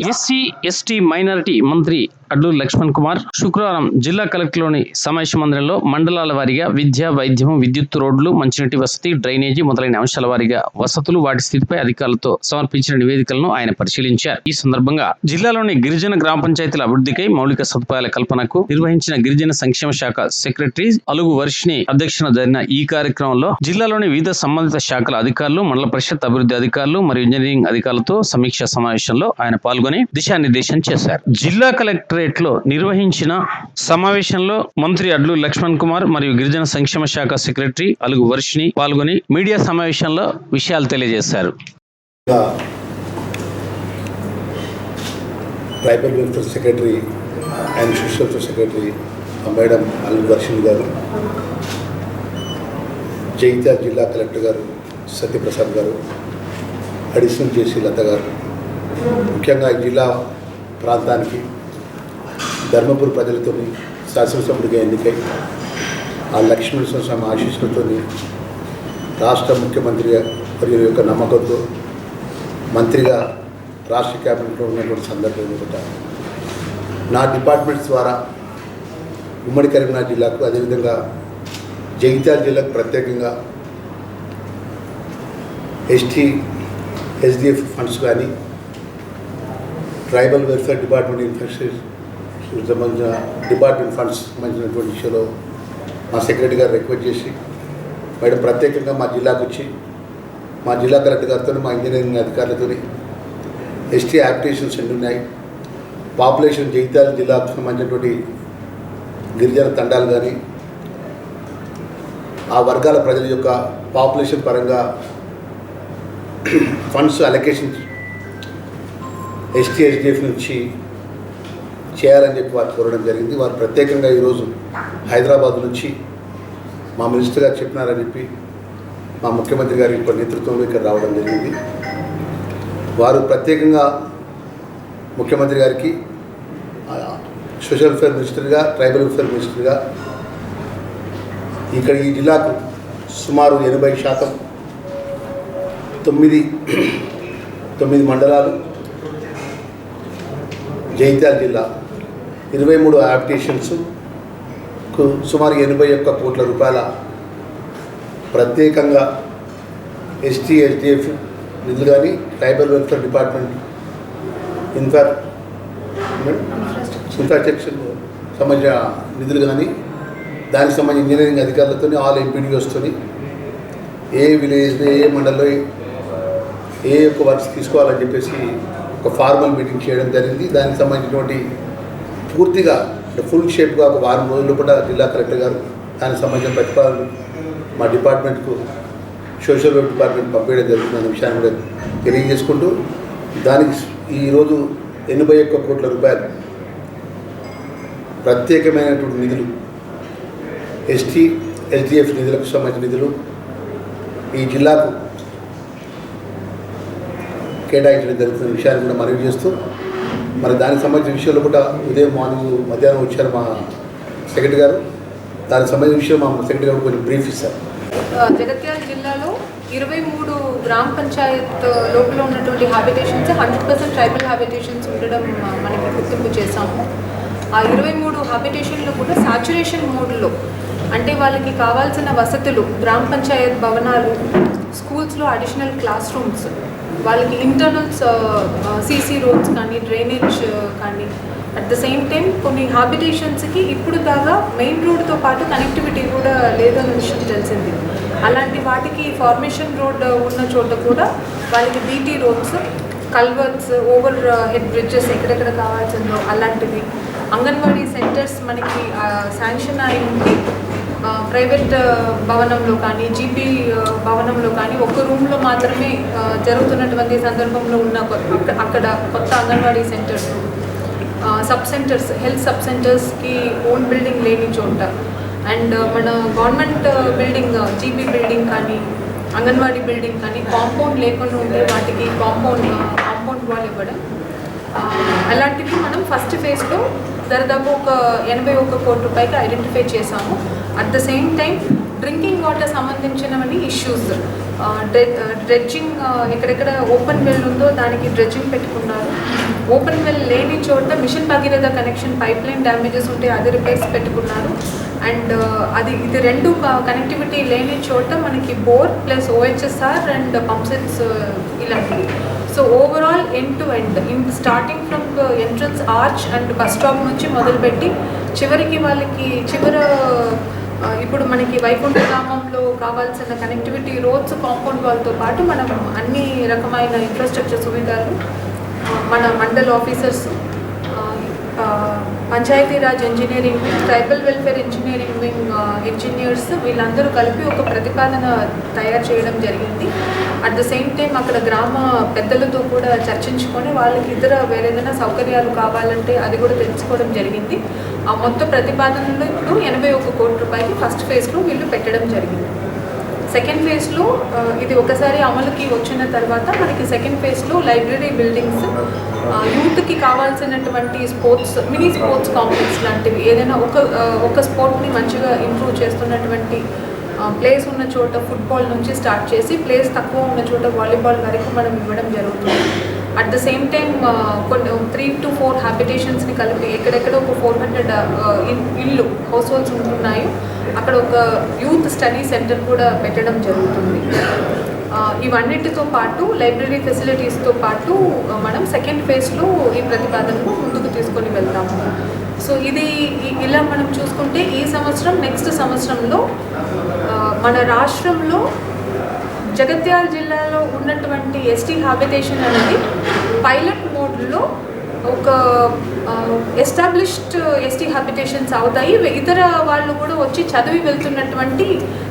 SC ST minority మంత్రి అడ్లూరు లక్ష్మణ్ కుమార్. శుక్రవారం జిల్లా కలెక్టర్లోని సమావేశ మందిరంలో మండలాల వారీగా విద్య వైద్యం విద్యుత్ రోడ్లు మంచినీటి వసతి డ్రైనేజీ మొదలైన అంశాల వారీగా వసతులు వాటి స్థితిపై అధికారులతో సమర్పించిన నివేదికలను ఆయన పరిశీలించారు. ఈ సందర్భంగా జిల్లాలోని గిరిజన గ్రామ పంచాయతీల అభివృద్ధికై మౌలిక సదుపాయాల కల్పనకు నిర్వహించిన గిరిజన సంక్షేమ శాఖ సెక్రటరీ అలుగు వర్షిని అధ్యక్షన జరిగిన ఈ కార్యక్రమంలో జిల్లాలోని వివిధ సంబంధిత శాఖల అధికారులు మండల పరిషత్ అభివృద్ధి అధికారులు మరియు ఇంజనీరింగ్ అధికారులతో సమీక్ష సమావేశంలో ఆయన పాల్గొని దిశానిర్దేశం చేశారు. జిల్లా కలెక్టర్ కలెక్టరేట్లో నిర్వహించిన సమావేశంలో మంత్రి అడ్లు లక్ష్మణ్ కుమార్ మరియు గిరిజన సంక్షేమ శాఖ సెక్రటరీ అలుగు వర్షిని పాల్గొని మీడియా సమావేశంలో విషయాలు తెలియజేశారు. Tribal welfare secretary and social secretary madam Allu Varshini గారు జగిత్యాల జిల్లా కలెక్టర్ గారు సత్యప్రసాద్ గారు అడిషనల్ జేసీ లత గారు ముఖ్యంగా జిల్లా ప్రాంతానికి ధర్మపురి ప్రజలతో శాసనసభ్యుడిగా ఎన్నికై ఆ లక్ష్మణ స్వామి ఆశీస్సులతో రాష్ట్ర ముఖ్యమంత్రిగా మరియు యొక్క నమ్మకంతో మంత్రిగా రాష్ట్ర క్యాబినెట్లో ఉన్నటువంటి సందర్భం కూడా నా డిపార్ట్మెంట్స్ ద్వారా ఉమ్మడి కరీంనగర్ జిల్లాకు అదేవిధంగా జగిత్యాల జిల్లాకు ప్రత్యేకంగా ఎస్టీ ఎస్డిఎఫ్ ఫండ్స్ కానీ ట్రైబల్ వెల్ఫేర్ డిపార్ట్మెంట్ ఇన్ఫ్రాస్ట్రక్చర్ సంబంధించిన డిపార్ట్మెంట్ ఫండ్స్ సంబంధించినటువంటి విషయంలో మా సెక్రటరీ గారు రిక్వెస్ట్ చేసి మేడం ప్రత్యేకంగా మా జిల్లాకు వచ్చి మా జిల్లా కలెక్టర్ గారితో మా ఇంజనీరింగ్ అధికారులతో ఎస్టీ యాప్లికేషన్స్ ఎన్ని ఉన్నాయి. పాపులేషన్ జగిత్యాల జిల్లాకు సంబంధించినటువంటి గిరిజన తండాలు కానీ ఆ వర్గాల ప్రజల యొక్క పాపులేషన్ పరంగా ఫండ్స్ అలొకేషన్ ఎస్టీ ఎస్డిఎఫ్ నుంచి చేయాలని చెప్పి వారు కోరడం జరిగింది. వారు ప్రత్యేకంగా ఈరోజు హైదరాబాద్ నుంచి మా మినిస్టర్ గారు చెప్పినారని చెప్పి మా ముఖ్యమంత్రి గారి యొక్క నేతృత్వంలో ఇక్కడ రావడం జరిగింది. వారు ప్రత్యేకంగా ముఖ్యమంత్రి గారికి సోషల్ వెల్ఫేర్ మినిస్టర్గా ట్రైబల్ వెల్ఫేర్ మినిస్టర్గా ఇక్కడ ఈ జిల్లాకు సుమారు ఎనభై శాతం తొమ్మిది తొమ్మిది మండలాలు జైత్యాల జిల్లా ఇరవై మూడు అప్లికేషన్స్కు సుమారు ఎనభై ఒక్క కోట్ల రూపాయల ప్రత్యేకంగా ఎస్టీ ఎస్డిఎఫ్ నిధులు కానీ tribal welfare department infra infrastructure సంబంధించిన నిధులు కానీ దానికి సంబంధించిన ఇంజనీరింగ్ అధికారులతో ఆల్ ఎంపీడీఓస్తో ఏ విలేజ్ ఏ మండలంలో ఏ యొక్క వర్క్స్ తీసుకోవాలని చెప్పేసి ఒక ఫార్మల్ మీటింగ్ చేయడం జరిగింది. దానికి సంబంధించినటువంటి పూర్తిగా ఫుల్ షేప్గా ఒక వారం రోజులు కూడా జిల్లా కలెక్టర్ గారు దానికి సంబంధించిన ప్రతిపాదనలు మా డిపార్ట్మెంట్కు సోషల్ వెల్ఫేర్ డిపార్ట్మెంట్ పంపించడం జరుగుతుందన్న విషయాన్ని కూడా తెలియజేసుకుంటూ దానికి ఈరోజు ఎనభై ఒక్క కోట్ల రూపాయలు ప్రత్యేకమైనటువంటి నిధులు ఎస్టీ ఎస్డిఎఫ్ నిధులకు సంబంధించిన నిధులు ఈ జిల్లాకు కేటాయించడం జరుగుతున్న విషయాన్ని కూడా మనవి చేస్తూ మరి దానికి సంబంధించిన విషయంలో కూడా ఉదయం మార్నింగ్ మధ్యాహ్నం వచ్చారు మా సెక్రటరీ గారు. దానికి సంబంధించిన విషయం మా సెక్రటరీ గారు కొంచెం బ్రీఫ్ ఇస్తారు. జగత్యాల జిల్లాలో ఇరవై మూడు గ్రామ పంచాయత్ లోపల ఉన్నటువంటి habitations hundred percent tribal habitations ఉండడం మనకి గుర్తింపు చేశాము. ఆ ఇరవై మూడు హ్యాబిటేషన్లో కూడా సాచురేషన్ మోడ్లో అంటే వాళ్ళకి కావాల్సిన వసతులు గ్రామ పంచాయత్ భవనాలు స్కూల్స్లో అడిషనల్ క్లాస్ రూమ్స్ వాళ్ళకి ఇంటర్నల్స్ సీసీ రోడ్స్ కానీ డ్రైనేజ్ uh, కానీ అట్ ద సేమ్ టైం కొన్ని హాబిటేషన్స్కి ఇప్పుడు దాకా మెయిన్ రోడ్తో పాటు కనెక్టివిటీ కూడా లేదన్న విషయం తెలిసింది. అలాంటి వాటికి ఫార్మేషన్ రోడ్ uh, ఉన్న చోట కూడా వాళ్ళకి BT roads culverts overhead bridges ఎక్కడెక్కడ కావాల్సిందో అలాంటివి. అంగన్వాడీ సెంటర్స్ మనకి uh, శాంక్షన్ అయి ఉండి ప్రైవేట్ భవనంలో కానీ జీపీ భవనంలో కానీ ఒక్క రూమ్లో మాత్రమే జరుగుతున్నటువంటి సందర్భంలో ఉన్న అక్కడ కొత్త anganwadi centres sub centres health sub సెంటర్స్కి own building లేని చోట. అండ్ మన గవర్నమెంట్ బిల్డింగ్ జీపీ బిల్డింగ్ కానీ అంగన్వాడీ బిల్డింగ్ కానీ కాంపౌండ్ లేకుండా ఉంటే వాటికి కాంపౌండ్ కాంపౌండ్ వాల్ ఇవ్వడం. అలాంటివి మనం ఫస్ట్ ఫేజ్లో దాదాపు ఒక ఎనభై ఒక్క కోటి రూపాయకి ఐడెంటిఫై చేసాము at the same time drinking water సంబంధించినవన్నీ ఇష్యూస్ డ్రెడ్జింగ్ ఎక్కడెక్కడ ఓపెన్ వెల్ ఉందో దానికి డ్రెడ్జింగ్ పెట్టుకున్నారు. ఓపెన్ వెల్ లేని చోట mission Bhagiratha connection pipeline damages ఉంటే అది రిపేర్స్ పెట్టుకున్నారు. అండ్ అది ఇది రెండు కనెక్టివిటీ లేని చోట మనకి bore plus OHSR and pump sets ఇలాంటివి. So overall end to end in starting from entrance arch and bus stop నుంచి మొదలుపెట్టి చివరికి వాళ్ళకి చివర ఇప్పుడు మనకి వైకుంఠ గ్రామంలో కావాల్సిన కనెక్టివిటీ రోడ్స్ కాంపౌండ్ వాళ్ళతో పాటు మనం అన్ని రకమైన ఇన్ఫ్రాస్ట్రక్చర్ సువిధాలు మన mandal officers Panchayati Raj engineering wing tribal welfare engineering wing engineers వీళ్ళందరూ కలిపి ఒక ప్రతిపాదన తయారు చేయడం జరిగింది. అట్ ద సేమ్ టైం అక్కడ గ్రామ పెద్దలతో కూడా చర్చించుకొని వాళ్ళకి ఇతర వేరేదైనా సౌకర్యాలు కావాలంటే అది కూడా తెలుసుకోవడం జరిగింది. ఆ మొత్తం ప్రతిపాదనలో ఇప్పుడు ఎనభై ఒక కోటి రూపాయలు ఫస్ట్ ఫేజ్లో వీళ్ళు పెట్టడం జరిగింది. సెకండ్ ఫేజ్లో uh, ఇది ఒకసారి అమలుకి వచ్చిన తర్వాత మనకి సెకండ్ ఫేజ్లో లైబ్రరీ బిల్డింగ్స్ యూత్కి కావాల్సినటువంటి స్పోర్ట్స్ మినీ స్పోర్ట్స్ కాంప్లెక్స్ లాంటివి ఏదైనా ఒక ఒక స్పోర్ట్ని మంచిగా ఇంప్రూవ్ చేస్తున్నటువంటి ప్లేస్ ఉన్న చోట ఫుట్బాల్ నుంచి స్టార్ట్ చేసి ప్లేస్ తక్కువ ఉన్న చోట వాలీబాల్ వరకు మనం ఇవ్వడం జరుగుతుంది. అట్ ద సేమ్ టైం కొన్ని త్రీ టు ఫోర్ హ్యాబిటేషన్స్ని కలిపి ఎక్కడెక్కడ ఒక ఫోర్ హండ్రెడ్ ఇల్లు హౌస్ హోల్డ్స్ ఉంటున్నాయో. అక్కడ ఒక యూత్ స్టడీ సెంటర్ కూడా పెట్టడం జరుగుతుంది. ఇవన్నిటితో పాటు లైబ్రరీ ఫెసిలిటీస్తో పాటు మనం సెకండ్ ఫేజ్లో ఈ ప్రతిపాదనను ముందుకు తీసుకొని వెళ్తాము. సో ఇది ఇలా మనం చూసుకుంటే ఈ సంవత్సరం నెక్స్ట్ సంవత్సరంలో మన రాష్ట్రంలో జగత్యాల జిల్లాలో ఉన్నటువంటి ఎస్టీ హాబిటేషన్ అనేది పైలట్ మోడ్లో ఒక ఎస్టాబ్లిష్డ్ ఎస్టీ హ్యాబిటేషన్స్ అవుతాయి. ఇతర వాళ్ళు కూడా వచ్చి చదివి వెళ్తున్నటువంటి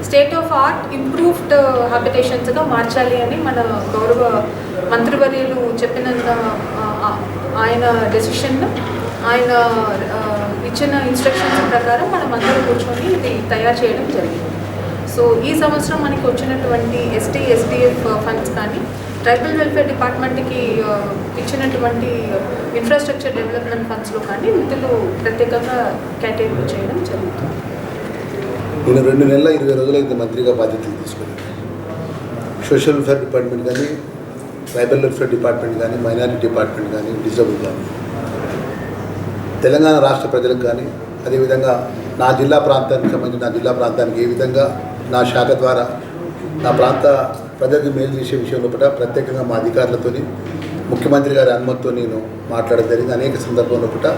స్టేట్ ఆఫ్ ఆర్ట్ ఇంప్రూవ్డ్ హ్యాబిటేషన్స్గా మార్చాలి అని మన గౌరవ మంత్రివర్యులు చెప్పినంత ఆయన డెసిషన్ ఆయన ఇచ్చిన ఇన్స్ట్రక్షన్స్ ప్రకారం మనం అందరం కూర్చొని ఇది తయారు చేయడం జరిగింది. సో ఈ సంవత్సరం మనకి వచ్చినటువంటి ఎస్టీ ఎస్డిఎఫ్ ఫండ్స్ కానీ ట్రైబల్ వెల్ఫేర్ డిపార్ట్మెంట్కి ఇచ్చినటువంటి ఇన్ఫ్రాస్ట్రక్చర్ డెవలప్మెంట్ ఫండ్స్లో కానీ నిధులు ప్రత్యేకంగా కేటాయింపు చేయడం జరుగుతుంది. నేను రెండు నెలల ఇరవై రోజులైతే మంత్రిగా బాధ్యతలు తీసుకున్నాను. సోషల్ వెల్ఫేర్ డిపార్ట్మెంట్ కానీ ట్రైబల్ వెల్ఫేర్ డిపార్ట్మెంట్ కానీ మైనారిటీ డిపార్ట్మెంట్ కానీ డిజబుల్ కానీ తెలంగాణ రాష్ట్ర ప్రజలకు కానీ అదేవిధంగా నా జిల్లా ప్రాంతానికి సంబంధించి నా జిల్లా ప్రాంతానికి ఏ విధంగా నా శాఖ ద్వారా నా ప్రాంత ప్రజలకు మేలు చేసే విషయంలో కూడా ప్రత్యేకంగా మా అధికారులతోని ముఖ్యమంత్రి గారి అనుమతితో నేను మాట్లాడడం జరిగింది. అనేక సందర్భంలో కూడా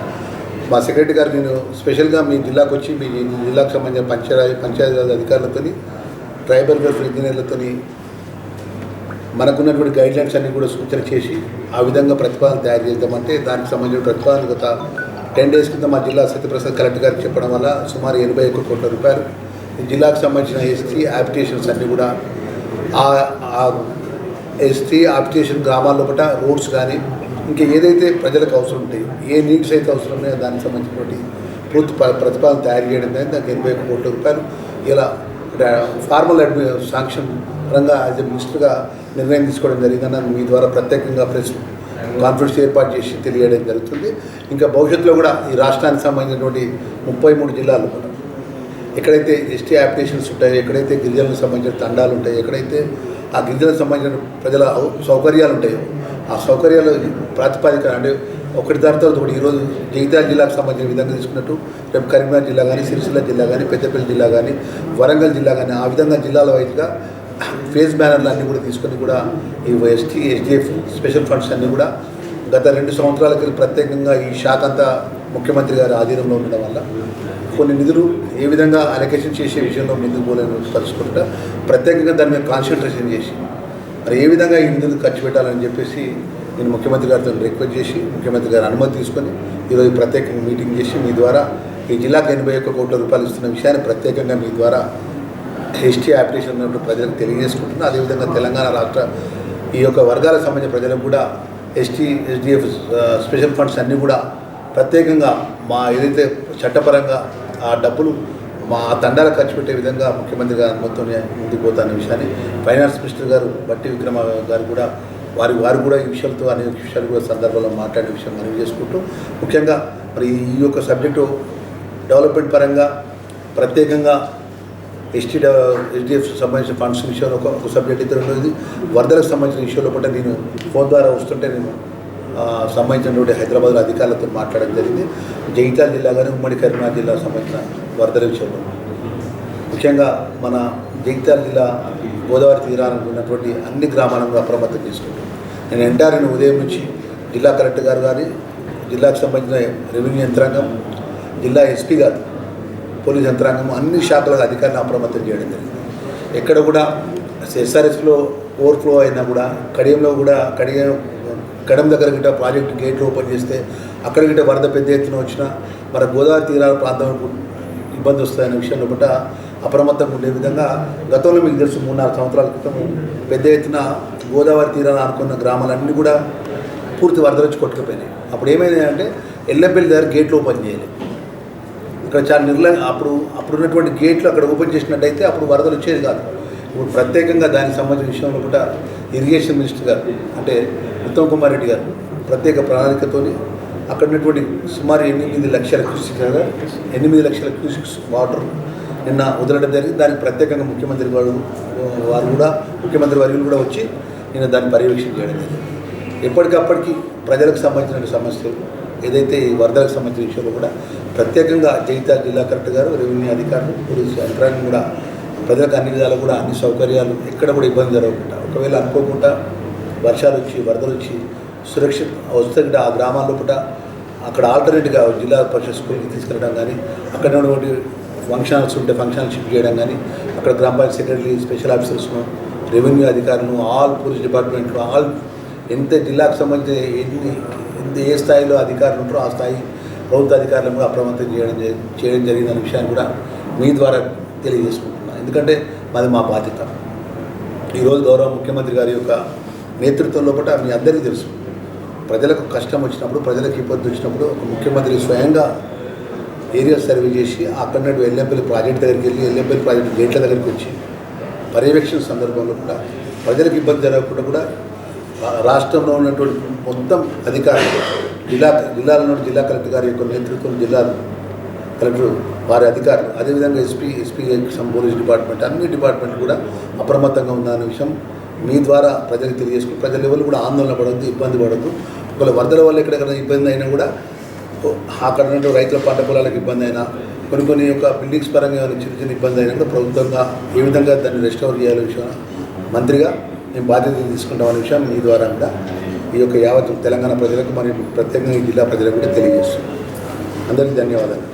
మా సెక్రటరీ గారు నేను స్పెషల్గా మీ జిల్లాకు వచ్చి మీ జిల్లాకు సంబంధించిన పంచాయతీ పంచాయతీరాజ్ అధికారులతోని ట్రైబల్ వెల్ఫేర్ ఇంజనీర్లతో మనకున్నటువంటి గైడ్ లైన్స్ అన్ని కూడా సూచన చేసి ఆ విధంగా ప్రతిపాదన తయారు చేద్దామంటే దానికి సంబంధించిన ప్రతిపాదన గత టెన్ డేస్ కింద మా జిల్లా సత్యప్రసాద్ కలెక్టర్ గారికి చెప్పడం వల్ల సుమారు ఎనభై ఒక్క కోట్ల రూపాయలు ఈ జిల్లాకు సంబంధించిన ఎస్టీ యాప్లికేషన్స్ అన్నీ కూడా ఎస్టీ అప్లికేషన్ గ్రామాల్లో పట్ల రోడ్స్ కానీ ఇంకా ఏదైతే ప్రజలకు అవసరం ఉంటాయి ఏ నీడ్స్ అయితే అవసరం ఉన్నాయో దానికి సంబంధించినటువంటి పూర్తి ప్రతిపాదన తయారు చేయడం కానీ దానికి ఎనభై ఒక కోట్ల రూపాయలు ఇలా ఫార్మల్ అడ్మి శాంక్షన్ పరంగా యాజ్ ఎ మినిస్టర్గా నిర్ణయం తీసుకోవడం జరిగిందని మీ ద్వారా ప్రత్యేకంగా ప్రెస్ కాన్ఫరెన్స్ ఏర్పాటు చేసి తెలియడం జరుగుతుంది. ఇంకా భవిష్యత్తులో కూడా ఈ రాష్ట్రానికి సంబంధించినటువంటి ముప్పై మూడు జిల్లాలు కూడా ఎక్కడైతే ఎస్టీ అప్లికేషన్స్ ఉంటాయో ఎక్కడైతే గిరిజనులకు సంబంధించిన తండాలు ఉంటాయో ఎక్కడైతే ఆ గిరిజనులకు సంబంధించిన ప్రజల సౌకర్యాలు ఉంటాయో ఆ సౌకర్యాలు ప్రాతిపాదిక అంటే ఒకటి దాని తర్వాత ఒకటి ఈరోజు జగిత్యాల జిల్లాకు సంబంధించిన విధంగా తీసుకున్నట్టు రేపు కరీంనగర్ జిల్లా కానీ సిరిసిల్ల జిల్లా కానీ పెద్దపల్లి జిల్లా కానీ వరంగల్ జిల్లా కానీ ఆ విధంగా జిల్లాల వైజ్గా ఫేస్ బ్యానర్లు అన్నీ కూడా తీసుకొని కూడా ఈ ఎస్టీ ఎస్డిఎఫ్ స్పెషల్ ఫండ్స్ అన్నీ కూడా గత రెండు సంవత్సరాల క్రితం ప్రత్యేకంగా ఈ శాఖ అంతా ముఖ్యమంత్రి గారి ఆధీనంలో ఉండడం వల్ల కొన్ని నిధులు ఏ విధంగా అలొకేషన్ చేసే విషయంలో ముందుకు పోలేని తలుచుకుంటా ప్రత్యేకంగా దాని మీద కాన్సన్ట్రేషన్ చేసి మరి ఏ విధంగా ఈ నిధులు ఖర్చు పెట్టాలని చెప్పేసి నేను ముఖ్యమంత్రి గారితో రిక్వెస్ట్ చేసి ముఖ్యమంత్రి గారి అనుమతి తీసుకొని ఈరోజు ప్రత్యేకంగా మీటింగ్ చేసి మీ ద్వారా ఈ జిల్లాకు ఎనభై ఒక్క కోట్ల రూపాయలు ఇస్తున్న విషయాన్ని ప్రత్యేకంగా మీ ద్వారా ఎస్టీ అప్లికేషన్ ఉన్నట్టు ప్రజలకు తెలియజేసుకుంటున్నా. అదేవిధంగా తెలంగాణ రాష్ట్ర ఈ యొక్క వర్గాలకు సంబంధించిన ప్రజలకు కూడా ఎస్టీ ఎస్డిఎఫ్ స్పెషల్ ఫండ్స్ అన్నీ కూడా ప్రత్యేకంగా మా ఏదైతే చట్టపరంగా ఆ డబ్బులు మా తండాలు ఖర్చు పెట్టే విధంగా ముఖ్యమంత్రి గారు మొత్తం ముందుకు పోతాన్న విషయాన్ని ఫైనాన్స్ మినిస్టర్ గారు బట్టి విక్రమ గారు కూడా వారి వారు కూడా ఈ విషయాలతో అనేక విషయాలు కూడా సందర్భంలో మాట్లాడే విషయం మనవి చేసుకుంటూ ముఖ్యంగా మరి ఈ యొక్క సబ్జెక్టు డెవలప్మెంట్ పరంగా ప్రత్యేకంగా ఎస్టీ ఎస్డిఎఫ్ సంబంధించిన ఫండ్స్ విషయంలో ఒక సబ్జెక్ట్ ఇద్దరు ఉండేది. వరదలకు సంబంధించిన విషయంలో కూడా నేను ఫోన్ ద్వారా వస్తుంటే నేను సంబంధించినటువంటి హైదరాబాద్లో అధికారులతో మాట్లాడడం జరిగింది. జగిత్యాల జిల్లా కానీ ఉమ్మడి కరీంనగర్ జిల్లా సంబంధించిన వరదల విషయంలో. ముఖ్యంగా మన జగిత్యాల జిల్లా గోదావరి తీరానికి ఉన్నటువంటి అన్ని గ్రామాలను అప్రమత్తం చేసుకుంటాం. నేను ఎంటారిన ఉదయం నుంచి జిల్లా కలెక్టర్ గారు కానీ జిల్లాకు సంబంధించిన రెవెన్యూ యంత్రాంగం జిల్లా ఎస్పీ గారు పోలీస్ యంత్రాంగం అన్ని శాఖలకు అధికారులను అప్రమత్తం చేయడం జరిగింది. ఎక్కడ కూడా ఎస్ఆర్ఎస్లో ఓవర్ఫ్లో అయినా కూడా కడియంలో కూడా కడియం కడం దగ్గర గిట్ట ప్రాజెక్ట్ గేట్లు ఓపెన్ చేస్తే అక్కడ గిట్ట వరద పెద్ద ఎత్తున వచ్చిన మన గోదావరి తీరాల ప్రాంతం ఇబ్బంది వస్తాయనే విషయంలో బట్ట అప్రమత్తంగా ఉండే విధంగా గతంలో మీకు తెలుసు మూడు నాలుగు సంవత్సరాల క్రితం పెద్ద ఎత్తున గోదావరి తీరాలు ఆనుకున్న గ్రామాలన్నీ కూడా పూర్తి వరద వచ్చి కొట్టుకుపోయినాయి. అప్పుడు ఏమైంది అంటే ఎల్లెంపల్లి దగ్గర గేట్లు ఓపెన్ చేయాలి. ఇక్కడ చాలా నిర్లయం అప్పుడు అప్పుడు ఉన్నటువంటి గేట్లు అక్కడ ఓపెన్ చేసినట్టయితే అప్పుడు వరదలు వచ్చేది కాదు. ఇప్పుడు ప్రత్యేకంగా దానికి సంబంధించిన విషయంలో కూడా ఇరిగేషన్ మినిస్టర్ గారు అంటే ఉత్తమ్ కుమార్ రెడ్డి గారు ప్రత్యేక ప్రణాళికతో అక్కడ ఉన్నటువంటి సుమారు ఎనిమిది లక్షల క్యూసిక్స్ కదా ఎనిమిది లక్షల క్యూసిక్స్ వాటర్ నిన్న వదలడం జరిగింది. దానికి ప్రత్యేకంగా ముఖ్యమంత్రి వారు వారు కూడా ముఖ్యమంత్రి వర్యులు కూడా వచ్చి నిన్న దాన్ని పర్యవేక్షణ చేయడం జరిగింది. ఎప్పటికప్పటికి ప్రజలకు సంబంధించిన సమస్యలు ఏదైతే ఈ వరదలకు సంబంధించిన విషయంలో కూడా ప్రత్యేకంగా జగిత్యాల జిల్లా కలెక్టర్ గారు రెవెన్యూ అధికారులు పోలీసు యంత్రాంగం కూడా ప్రజలకు అన్ని విధాలు కూడా అన్ని సౌకర్యాలు ఎక్కడ కూడా ఇబ్బంది జరగకుండా ఒకవేళ అనుకోకుండా వర్షాలు వచ్చి వరదలు వచ్చి సురక్షిత వస్తే కూడా ఆ గ్రామాల్లో కూడా అక్కడ ఆల్టర్నేట్గా జిల్లా పరిషత్ స్కూల్కి తీసుకెళ్ళడం కానీ అక్కడ ఉన్నటువంటి ఫంక్షన్స్ ఉంటే ఫంక్షన్స్ షిఫ్ట్ చేయడం కానీ అక్కడ గ్రామ పంచాయతీ సెక్రటరీ స్పెషల్ ఆఫీసర్స్ను రెవెన్యూ అధికారులను ఆల్ పోలీస్ డిపార్ట్మెంట్లు ఆల్ ఎంత జిల్లాకు సంబంధించిన ఎన్ని ఎంత ఏ స్థాయిలో అధికారులు ఉంటారో ఆ స్థాయి ప్రభుత్వ అధికారులను కూడా అప్రమత్తం చేయడం చేయడం జరిగిందనే విషయాన్ని కూడా మీ ద్వారా తెలియజేసుకుంటున్నాను. ఎందుకంటే మాది మా బాధ్యత. ఈరోజు గౌరవ ముఖ్యమంత్రి గారి యొక్క నేతృత్వంలో కూడా మీ అందరికీ తెలుసు. ప్రజలకు కష్టం వచ్చినప్పుడు ప్రజలకు ఇబ్బంది వచ్చినప్పుడు ఒక ముఖ్యమంత్రి స్వయంగా ఏరియా సర్వే చేసి అక్కడ నుండి ప్రాజెక్ట్ దగ్గరికి వెళ్ళి ఎల్లంపల్లి ప్రాజెక్ట్ గేట్ల దగ్గరికి వచ్చి పర్యవేక్షణ సందర్భంలో కూడా ప్రజలకు ఇబ్బంది జరగకుండా కూడా రాష్ట్రంలో ఉన్నటువంటి మొత్తం అధికారులు జిల్లా జిల్లాలో జిల్లా కలెక్టర్ గారి యొక్క నేతృత్వం జిల్లాలో కలెక్టర్ వారి అధికారులు అదేవిధంగా ఎస్పీ ఎస్పీ పోలీస్ డిపార్ట్మెంట్ అన్ని డిపార్ట్మెంట్లు కూడా అప్రమత్తంగా ఉందన్న విషయం మీ ద్వారా ప్రజలకు తెలియజేసుకుని ప్రజలు ఎవరు కూడా ఆందోళన పడవద్దు ఇబ్బంది పడద్దు ఒకవేళ వరదల వల్ల ఎక్కడెక్కడ ఇబ్బంది అయినా కూడా అక్కడ ఉన్న రైతుల పంట పొలాలకు ఇబ్బంది అయినా కొన్ని కొన్ని యొక్క బిల్డింగ్స్ పరంగా చిన్న చిన్న ఇబ్బంది అయినా కూడా ప్రభుత్వంగా ఏ విధంగా దాన్ని రెస్టోర్ చేయాలి విషయం మంత్రిగా మేము బాధ్యతలు తీసుకుంటామనే విషయం మీ ద్వారా కూడా ఈ యొక్క యావత్ తెలంగాణ ప్రజలకు మరియు ప్రత్యేకంగా ఈ జిల్లా ప్రజలకు కూడా తెలియజేస్తున్నాం. అందరికీ ధన్యవాదాలు.